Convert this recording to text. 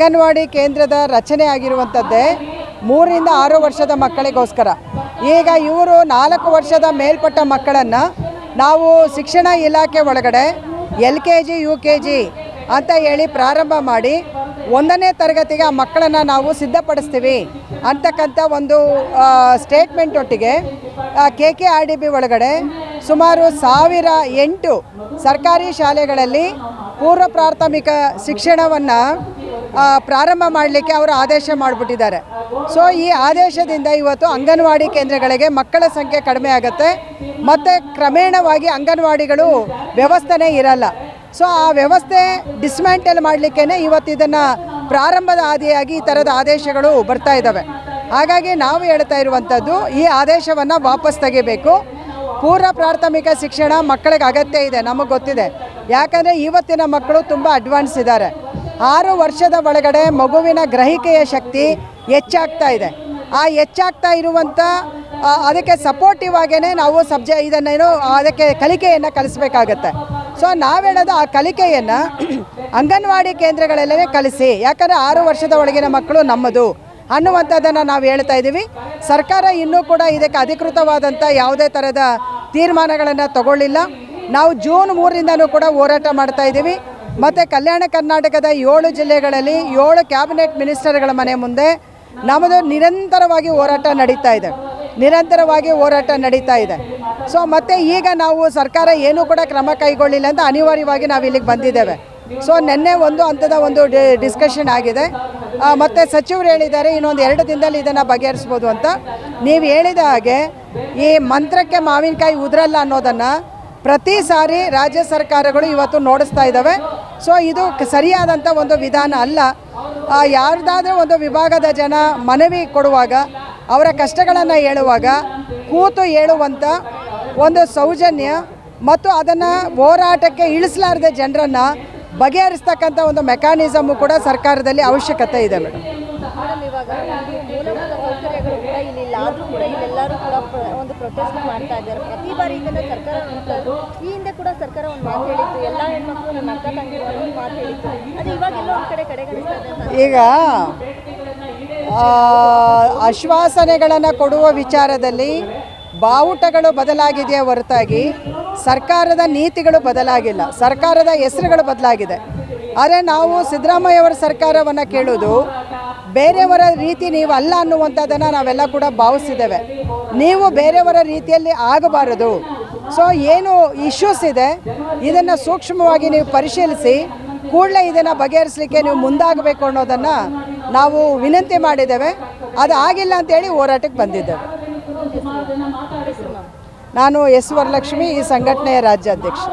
ಅಂಗನವಾಡಿ ಕೇಂದ್ರದ ರಚನೆ ಆಗಿರುವಂಥದ್ದೇ ಮೂರರಿಂದ ಆರು ವರ್ಷದ ಮಕ್ಕಳಿಗೋಸ್ಕರ. ಈಗ ಇವರು ನಾಲ್ಕು ವರ್ಷದ ಮೇಲ್ಪಟ್ಟ ಮಕ್ಕಳನ್ನು ನಾವು ಶಿಕ್ಷಣ ಇಲಾಖೆ ಒಳಗಡೆ L K G, U K G ಅಂತ ಹೇಳಿ ಪ್ರಾರಂಭ ಮಾಡಿ ಒಂದನೇ ತರಗತಿಗೆ ಆ ಮಕ್ಕಳನ್ನು ನಾವು ಸಿದ್ಧಪಡಿಸ್ತೀವಿ ಅಂತಕ್ಕಂಥ ಒಂದು ಸ್ಟೇಟ್ಮೆಂಟ್ ಒಟ್ಟಿಗೆ K K R D B ಒಳಗಡೆ ಸುಮಾರು ಸಾವಿರ ಎಂಟು ಸರ್ಕಾರಿ ಶಾಲೆಗಳಲ್ಲಿ ಪೂರ್ವ ಪ್ರಾಥಮಿಕ ಶಿಕ್ಷಣವನ್ನು ಪ್ರಾರಂಭ ಮಾಡಲಿಕ್ಕೆ ಅವರು ಆದೇಶ ಮಾಡಿಬಿಟ್ಟಿದ್ದಾರೆ. ಸೊ ಈ ಆದೇಶದಿಂದ ಇವತ್ತು ಅಂಗನವಾಡಿ ಕೇಂದ್ರಗಳಿಗೆ ಮಕ್ಕಳ ಸಂಖ್ಯೆ ಕಡಿಮೆ ಆಗುತ್ತೆ. ಮತ್ತು ಕ್ರಮೇಣವಾಗಿ ಅಂಗನವಾಡಿಗಳು ವ್ಯವಸ್ಥೆನೇ ಇರಲ್ಲ. ಸೊ ಆ ವ್ಯವಸ್ಥೆ ಡಿಸ್ಮ್ಯಾಂಟಲ್ ಮಾಡಲಿಕ್ಕೇ ಇವತ್ತು ಇದನ್ನು ಪ್ರಾರಂಭದ ಆದಿಯಾಗಿ ಈ ಥರದ ಆದೇಶಗಳು ಬರ್ತಾ ಇದ್ದಾವೆ. ಹಾಗಾಗಿ ನಾವು ಹೇಳ್ತಾ ಇರುವಂಥದ್ದು, ಈ ಆದೇಶವನ್ನು ವಾಪಸ್ ತೆಗಿಬೇಕು. ಪೂರ್ವ ಪ್ರಾಥಮಿಕ ಶಿಕ್ಷಣ ಮಕ್ಕಳಿಗೆ ಅಗತ್ಯ ಇದೆ, ನಮಗೆ ಗೊತ್ತಿದೆ. ಯಾಕಂದರೆ ಇವತ್ತಿನ ಮಕ್ಕಳು ತುಂಬ ಅಡ್ವಾನ್ಸ್ ಇದ್ದಾರೆ. ಆರು ವರ್ಷದ ಒಳಗಡೆ ಮಗುವಿನ ಗ್ರಹಿಕೆಯ ಶಕ್ತಿ ಹೆಚ್ಚಾಗ್ತಾ ಇದೆ. ಆ ಹೆಚ್ಚಾಗ್ತಾ ಇರುವಂಥ ಅದಕ್ಕೆ ಸಪೋರ್ಟಿವ್ ಆಗೇ ನಾವು ಸಬ್ಜೆ ಇದನ್ನೇನು ಅದಕ್ಕೆ ಕಲಿಕೆಯನ್ನು ಕಲಿಸ್ಬೇಕಾಗತ್ತೆ. ಸೊ ನಾವು ಹೇಳೋದು ಆ ಕಲಿಕೆಯನ್ನು ಅಂಗನವಾಡಿ ಕೇಂದ್ರಗಳಲ್ಲೇ ಕಲಿಸಿ, ಯಾಕಂದರೆ ಆರು ವರ್ಷದ ಒಳಗಿನ ಮಕ್ಕಳು ನಮ್ಮದು ಅನ್ನುವಂಥದ್ದನ್ನು ನಾವು ಹೇಳ್ತಾ ಇದ್ದೀವಿ. ಸರ್ಕಾರ ಇನ್ನೂ ಕೂಡ ಇದಕ್ಕೆ ಅಧಿಕೃತವಾದಂಥ ಯಾವುದೇ ಥರದ ತೀರ್ಮಾನಗಳನ್ನು ತಗೊಳ್ಳಿಲ್ಲ. ನಾವು ಜೂನ್ ಮೂರರಿಂದನೂ ಕೂಡ ಹೋರಾಟ ಮಾಡ್ತಾ ಇದ್ದೀವಿ. ಮತ್ತು ಕಲ್ಯಾಣ ಕರ್ನಾಟಕದ ಏಳು ಜಿಲ್ಲೆಗಳಲ್ಲಿ ಏಳು ಕ್ಯಾಬಿನೆಟ್ ಮಿನಿಸ್ಟರ್ಗಳ ಮನೆ ಮುಂದೆ ನಮ್ಮದು ನಿರಂತರವಾಗಿ ಹೋರಾಟ ನಡೀತಾ ಇದೆ. ನಿರಂತರವಾಗಿ ಹೋರಾಟ ನಡೀತಾ ಇದೆ. ಸೊ ಮತ್ತು ಈಗ ನಾವು ಸರ್ಕಾರ ಏನೂ ಕೂಡ ಕ್ರಮ ಕೈಗೊಳ್ಳಿಲ್ಲ ಅಂತ ಅನಿವಾರ್ಯವಾಗಿ ನಾವು ಇಲ್ಲಿಗೆ ಬಂದಿದ್ದೇವೆ. ಸೊ ನಿನ್ನೆ ಒಂದು ಹಂತದ ಒಂದು ಡಿಸ್ಕಷನ್ ಆಗಿದೆ. ಮತ್ತು ಸಚಿವರು ಹೇಳಿದ್ದಾರೆ ಇನ್ನೊಂದು ಎರಡು ದಿನದಲ್ಲಿ ಇದನ್ನು ಬಗೆಹರಿಸ್ಬೋದು ಅಂತ. ನೀವು ಹೇಳಿದ ಹಾಗೆ ಈ ಮಂತ್ರಕ್ಕೆ ಮಾವಿನಕಾಯಿ ಉದುರಲ್ಲ ಅನ್ನೋದನ್ನು ಪ್ರತಿ ಸಾರಿ ರಾಜ್ಯ ಸರ್ಕಾರಗಳು ಇವತ್ತು ನೋಡಿಸ್ತಾ ಇದ್ದಾವೆ. ಸೊ ಇದು ಸರಿಯಾದಂಥ ಒಂದು ವಿಧಾನ ಅಲ್ಲ. ಯಾರ್ದಾದ್ರೂ ಒಂದು ವಿಭಾಗದ ಜನ ಮನವಿ ಕೊಡುವಾಗ, ಅವರ ಕಷ್ಟಗಳನ್ನು ಹೇಳುವಾಗ, ಕೂತು ಹೇಳುವಂಥ ಒಂದು ಸೌಜನ್ಯ ಮತ್ತು ಅದನ್ನು ಹೋರಾಟಕ್ಕೆ ಇಳಿಸಲಾರದೆ ಜನರನ್ನು ಬಗೆಹರಿಸ್ತಕ್ಕಂಥ ಒಂದು ಮೆಕ್ಯಾನಿಸಮು ಕೂಡ ಸರ್ಕಾರದಲ್ಲಿ ಅವಶ್ಯಕತೆ ಇದೆ ಮೇಡಮ್. ಮೇಡಮ್ ಇವಾಗ ಮೂಲಭೂತ ಸೌಕರ್ಯಗಳು ಕೂಡ ಇಲ್ಲಿ ಇಲ್ಲ ಆದರೂ ಕೂಡ ಇಲ್ಲೆಲ್ಲರೂ ಕೂಡ ಒಂದು ಪ್ರೊಟೆಸ್ಟ್ ಮಾಡ್ತಾ ಇದ್ದಾರೆ. ಪ್ರತಿ ಬಾರಿ ಇದನ್ನ ಸರ್ಕಾರ ಈ ಹಿಂದೆ ಕೂಡ ಸರ್ಕಾರ ಒಂದು ಮಾತು ಹೇಳಿತ್ತು. ಎಲ್ಲ ಹೆಣ್ಮಕ್ಳು ನನ್ನ ಅಕ್ಕ ತಂಗಿ ಒಂದು ಮಾತು ಹೇಳಿತ್ತು ಅದು ಇವಾಗ ಎಲ್ಲೋ ಒಂದು ಕಡೆ ಈಗ ಆಶ್ವಾಸನೆಗಳನ್ನು ಕೊಡುವ ವಿಚಾರದಲ್ಲಿ ಬಾವುಟಗಳು ಬದಲಾಗಿದೆಯೇ ಹೊರತಾಗಿ ಸರ್ಕಾರದ ನೀತಿಗಳು ಬದಲಾಗಿಲ್ಲ. ಸರ್ಕಾರದ ಹೆಸರುಗಳು ಬದಲಾಗಿದೆ. ಆದರೆ ನಾವು ಸಿದ್ದರಾಮಯ್ಯವರ ಸರ್ಕಾರವನ್ನು ಕೇಳೋದು, ಬೇರೆಯವರ ರೀತಿ ನೀವು ಅಲ್ಲ ಅನ್ನುವಂಥದ್ದನ್ನು ನಾವೆಲ್ಲ ಕೂಡ ಭಾವಿಸಿದ್ದೇವೆ. ನೀವು ಬೇರೆಯವರ ರೀತಿಯಲ್ಲಿ ಆಗಬಾರದು. ಸೊ ಏನು ಇಶ್ಯೂಸ್ ಇದೆ, ಇದನ್ನು ಸೂಕ್ಷ್ಮವಾಗಿ ನೀವು ಪರಿಶೀಲಿಸಿ, ಕೂಡಲೇ ಇದನ್ನು ಬಗೆಹರಿಸಲಿಕ್ಕೆ ನೀವು ಮುಂದಾಗಬೇಕು ಅನ್ನೋದನ್ನು ನಾವು ವಿನಂತಿ ಮಾಡಿದ್ದೇವೆ. ಅದು ಆಗಿಲ್ಲ ಅಂತೇಳಿ ಹೋರಾಟಕ್ಕೆ ಬಂದಿದ್ದೇವೆ. ನಾನು ಎಸ್ ವರಲಕ್ಷ್ಮಿ, ಈ ಸಂಘಟನೆಯ ರಾಜ್ಯಾಧ್ಯಕ್ಷ.